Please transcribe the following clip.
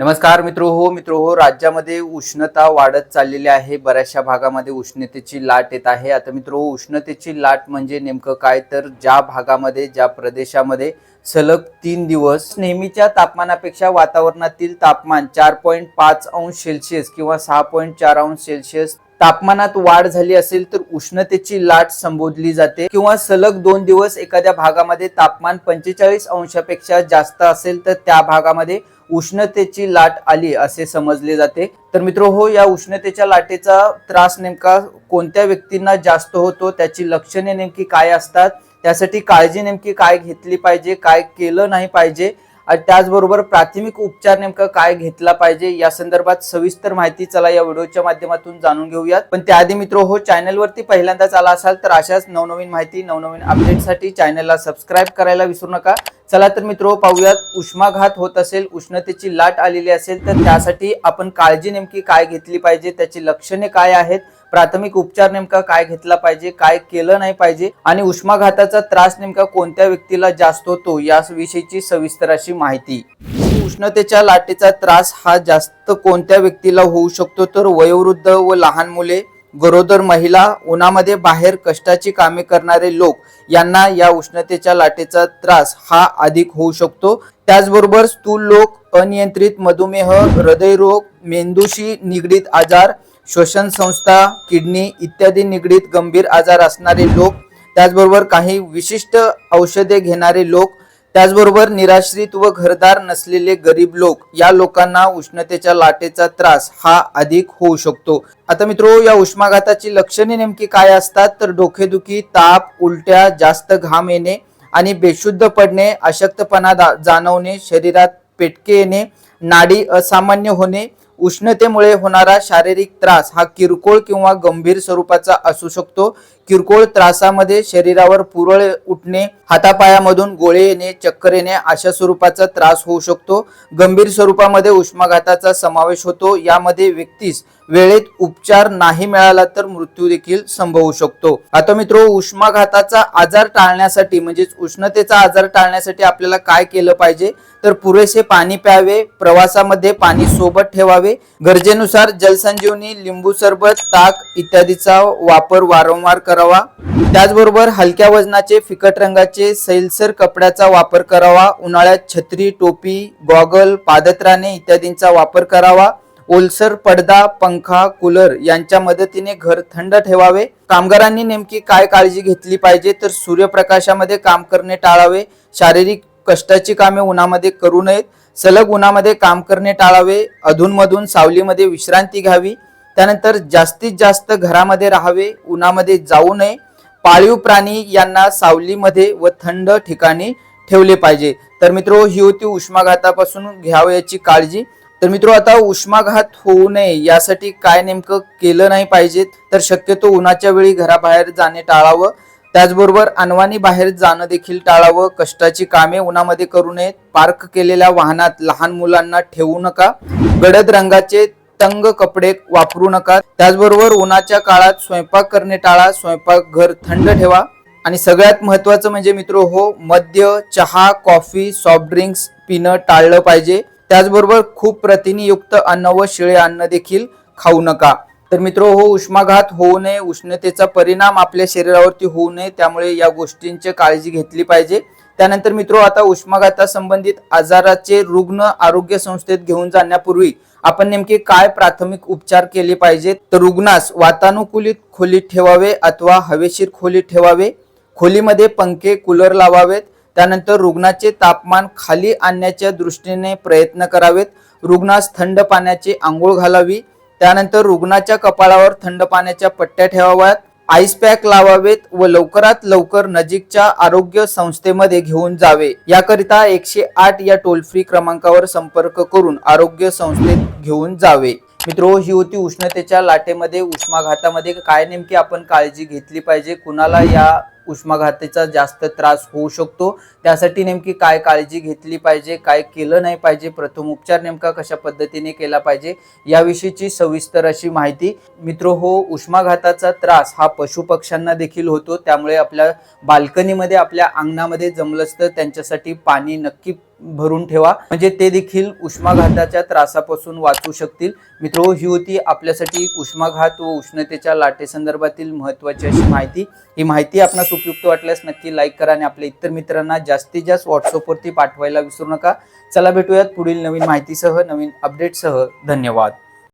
नमस्कार मित्र हो मित्र हो राज्यामध्ये उष्णता वाढत चाललेली आहे. बऱ्याचशा भागामध्ये उष्णतेची लाट येत आहे. आता मित्र हो उष्णतेची लाट म्हणजे नेमकं काय? तर ज्या भागामध्ये ज्या प्रदेशामध्ये सलग तीन दिवस नेहमीच्या तापमानापेक्षा वातावरणातील तापमान चार पॉईंट पाच अंश सेल्सिअस किंवा सहा पॉईंट चार अंश सेल्सिअस तापमानात वाढ झाली असेल तर उष्णतेची लाट संबोधली जाते. किंवा सलग दोन दिवस एखाद्या भागामध्ये तापमान पंचेचाळीस अंशापेक्षा जास्त असेल तर त्या भागामध्ये उष्णतेची लाट आली असे समजले जाते. तर मित्र हो या उष्णतेच्या लाटेचा त्रास नेमका कोणत्या व्यक्तींना जास्त होतो? त्याची लक्षणे नेमकी काय असतात? त्यासाठी काळजी नेमकी काय घेतली पाहिजे? काय केलं नाही पाहिजे? आणि त्याचबरोबर प्राथमिक उपचार नेमका काय घेतला पाहिजे? या संदर्भात सविस्तर माहिती चला या व्हिडिओच्या माध्यमातून जाणून घेऊयात. पण त्याआधी मित्र हो चॅनलवरती पहिल्यांदाच आला असाल तर अशाच नवनवीन माहिती नवनवीन अपडेटसाठी चॅनलला सबस्क्राईब करायला विसरू नका. चला तर मित्र पाहूयात उष्माघात होत असेल उष्णतेची लाट आलेली असेल तर त्यासाठी आपण काळजी नेमकी काय घेतली पाहिजे त्याची लक्षणे काय आहेत प्राथमिक उपचार नेमका काय घेतला पाहिजे काय केलं नाही पाहिजे आणि उष्माघाताचा त्रास नेमका कोणत्या व्यक्तीला जास्त होतो या विषयीची सविस्तर अशी माहिती. उष्णतेच्या लाटेचा त्रास हा जास्त कोणत्या व्यक्तीला होऊ शकतो तर वयोवृद्ध व लहान मुले गरोदर महिला उन्हामध्ये बाहेर कष्टाची कामे करणारे लोक यांना या उष्णतेच्या लाटेचा त्रास हा अधिक होऊ शकतो. त्याचबरोबर स्थूल लोक अनियंत्रित मधुमेह हृदयरोग मेंदूशी निगडीत आजार श्वसन संस्था किडनी इत्यादी निगडीत गंभीर आजार असणारे लोक त्याचबरोबर काही विशिष्ट औषधे घेणारे लोक त्याचबरोबर निराश्रित व घरदार नसलेले गरीब लोक या लोकांना उष्णतेच्या लाटेचा त्रास हा अधिक होऊ शकतो. आता मित्रो या उष्माघाताची लक्षणे नेमकी काय असतात? तर डोकेदुखी ताप उलट्या जास्त घाम येणे आणि बेशुद्ध पडणे अशक्तपणा जाणवणे शरीरात पेटके येणे नाडी असामान्य होणे उष्णतेमुळे होणारा शारीरिक त्रास हा किरकोळ किंवा गंभीर स्वरूपाचा असू शकतो. किरकोळ त्रासामध्ये शरीरावर पुरळ उठणे हातापायामधून गोळे येणे चक्कर येणे अशा स्वरूपाचा त्रास होऊ शकतो. गंभीर स्वरूपामध्ये उष्माघाताचा समावेश होतो. यामध्ये व्यक्तीस वेळेत उपचार नाही मिळाला तर मृत्यू देखील संभवू शकतो. आता मित्र उष्माघाताचा आजार टाळण्यासाठी म्हणजेच उष्णतेचा आजार टाळण्यासाठी आपल्याला काय केलं पाहिजे? तर पुरेसे पाणी प्यावे प्रवासामध्ये पाणी सोबत ठेवावे गरजेनुसार जलसंजीवनी लिंबू सरबत ताक इत्यादीचा वापर वारंवार करावा त्याचबरोबर हलक्या वजनाचे फिकट रंगाचे सैलसर कपड्याचा वापर करावा. उन्हाळ्यात छत्री टोपी गॉगल पादत्राणे इत्यादींचा वापर करावा. ओलसर पडदा पंखा कूलर यांच्या मदतीने घर थंड ठेवावे. कामगारांनी नेमकी काय काळजी घेतली पाहिजे तर सूर्यप्रकाशामध्ये काम करणे टाळावे. शारीरिक कष्टाची कामे उन्हामध्ये करू नयेत. सलग उन्हामध्ये काम करणे टाळावे. अधूनमधून सावलीमध्ये विश्रांती घ्यावी. त्यानंतर जास्तीत जास्त घरामध्ये राहावे उन्हामध्ये जाऊ नये पाळीव प्राणी यांना सावलीमध्ये व थंड ठिकाणी ठेवले पाहिजे. तर मित्र ही होती उष्माघातापासून घ्यावयाची काळजी. तर मित्र आता उष्माघात होऊ नये यासाठी काय नेमकं केलं नाही पाहिजे? तर शक्यतो उन्हाच्या वेळी घराबाहेर जाणे टाळावं. त्याचबरोबर अनवाणी बाहेर जाणं देखील टाळावं. कष्टाची कामे उन्हामध्ये करू नयेत. पार्क केलेल्या वाहनात लहान मुलांना ठेवू नका. गडद रंगाचे तंग कपडे वापरू नका. त्याचबरोबर उन्हाच्या काळात स्वयंपाक करणे टाळा स्वयंपाक घर थंड ठेवा. आणि सगळ्यात महत्वाचं म्हणजे मित्र हो मद्य चहा कॉफी सॉफ्ट ड्रिंक्स पिणं टाळलं पाहिजे. त्याचबरोबर खूप प्रथिनीयुक्त अन्न व शिळे अन्न देखील खाऊ नका. तर मित्र हो उष्माघात होऊ नये. उष्णतेचा परिणाम आपल्या शरीरावरती होऊ नये. त्यामुळे या गोष्टींची काळजी घेतली पाहिजे. त्यानंतर मित्रो आता उष्माघाता संबंधित आजाराचे रुग्ण आरोग्य संस्थेत घेऊन जाण्यापूर्वी आपण नेमके काय प्राथमिक उपचार केले पाहिजेत? तर रुग्णास वातानुकूलित खोलीत ठेवावे अथवा हवेशीर खोलीत ठेवावे? खोलीमध्ये पंखे कूलर लावावेत. त्यानंतर रुग्णाचे तापमान खाली आणण्याच्या दृष्टीने प्रयत्न करावेत. रुग्णास थंड पाण्याची आंघोळ घालावी. त्यानंतर रुग्णाच्या कपाळावर थंड पाण्याच्या पट्ट्या ठेवाव्यात. आईस पॅक लावावेत व लवकरात लवकर नजीकच्या आरोग्य संस्थेमध्ये घेऊन जावे. याकरिता एकशे आठ या टोल फ्री क्रमांकावर संपर्क करून आरोग्य संस्थेत घेऊन जावे. मित्रो ही होती उष्णतेच्या लाटेमध्ये उष्माघातामध्ये. काय नेमकी आपण काळजी घेतली पाहिजे? कुणाला या उष्माघाताचा जास्त त्रास होऊ शकतो. त्यासाठी नेमकी काय काळजी घेतली पाहिजे काय केलं नाही पाहिजे प्रथम उपचार नेमका कशा पद्धतीने केला पाहिजे याविषयीची सविस्तर अशी माहिती. मित्र हो उष्माघाताचा त्रास हा पशुपक्ष्यांना देखील होतो. त्यामुळे आपल्या बाल्कनीमध्ये आपल्या अंगणामध्ये जमलंच तर त्यांच्यासाठी पाणी नक्की भरून ठेवा. म्हणजे ते देखील उष्माघाताच्या त्रासापासून वाचू शकतील. मित्र ही होती आपल्यासाठी उष्माघात व उष्णतेच्या लाटेसंदर्भातील महत्त्वाची अशी माहिती. ही माहिती आपणास उपयुक्त वाटल्यास नक्की लाईक करा आणि आपल्या इतर मित्रांना जास्तीत जास्त व्हॉट्सअपवरती पाठवायला विसरू नका. चला भेटूयात पुढील नवीन माहितीसह नवीन अपडेटसह धन्यवाद.